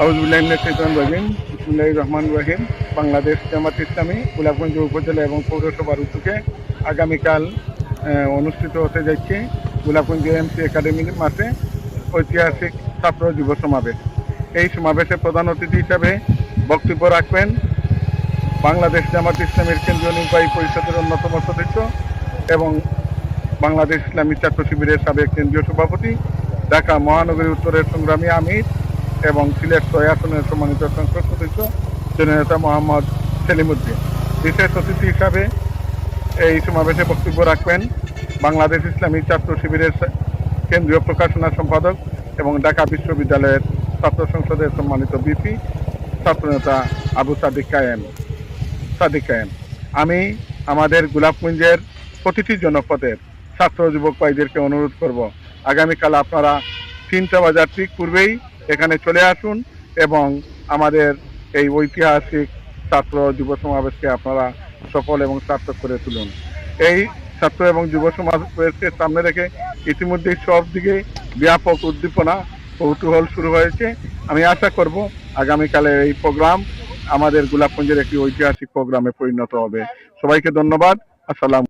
রহিম বিসমুল্লাহ রহমান রহিম। বাংলাদেশ জামাত ইসলামী, গোলাপগঞ্জ উপজেলা এবং পৌরসভার উদ্যোগে আগামীকাল অনুষ্ঠিত হতে যাচ্ছে গোলাপগঞ্জ এমসি একাডেমির মাঠে ঐতিহাসিক ছাত্র যুব সমাবেশ। এই সমাবেশে প্রধান অতিথি হিসাবে বক্তব্য রাখবেন বাংলাদেশ জামাত ইসলামের কেন্দ্রীয় নির্বাহী পরিষদের অন্যতম সদস্য এবং বাংলাদেশ ইসলামী ছাত্র শিবিরের সাবেক কেন্দ্রীয় সভাপতি, ঢাকা মহানগরী উত্তরের সংগ্রামী আমির এবং সিলেট ছয় আসনের সম্মানিত সংসদ সদস্য জননেতা মোহাম্মদ সেলিমুদ্দিন। বিশেষ অতিথি হিসাবে এই সমাবেশে বক্তব্য রাখবেন বাংলাদেশ ইসলামী ছাত্র শিবিরের কেন্দ্রীয় প্রকাশনা সম্পাদক এবং ঢাকা বিশ্ববিদ্যালয়ের ছাত্র সংসদের সম্মানিত বিপি ছাত্রনেতা আবু সাদিক কায়েম। সাদিক কায়েম। আমি আমাদের গোলাপগঞ্জের প্রতিটি জনপদের ছাত্র যুবক ভাইদেরকে অনুরোধ করব, আগামীকাল আপনারা তিনটা বাজার ঠিক পূর্বেই এখানে চলে আসুন এবং আমাদের এই ঐতিহাসিক ছাত্র যুব সমাবেশকে আপনারা সফল এবং সার্থক করে তুলুন। এই ছাত্র এবং যুব সমাবেশকে সামনে রেখে ইতিমধ্যেই সব দিকে ব্যাপক উদ্দীপনা, কৌতূহল শুরু হয়েছে। আমি আশা করব আগামীকালের এই প্রোগ্রাম আমাদের গোলাপগঞ্জের একটি ঐতিহাসিক প্রোগ্রামে পরিণত হবে। সবাইকে ধন্যবাদ। আসসালাম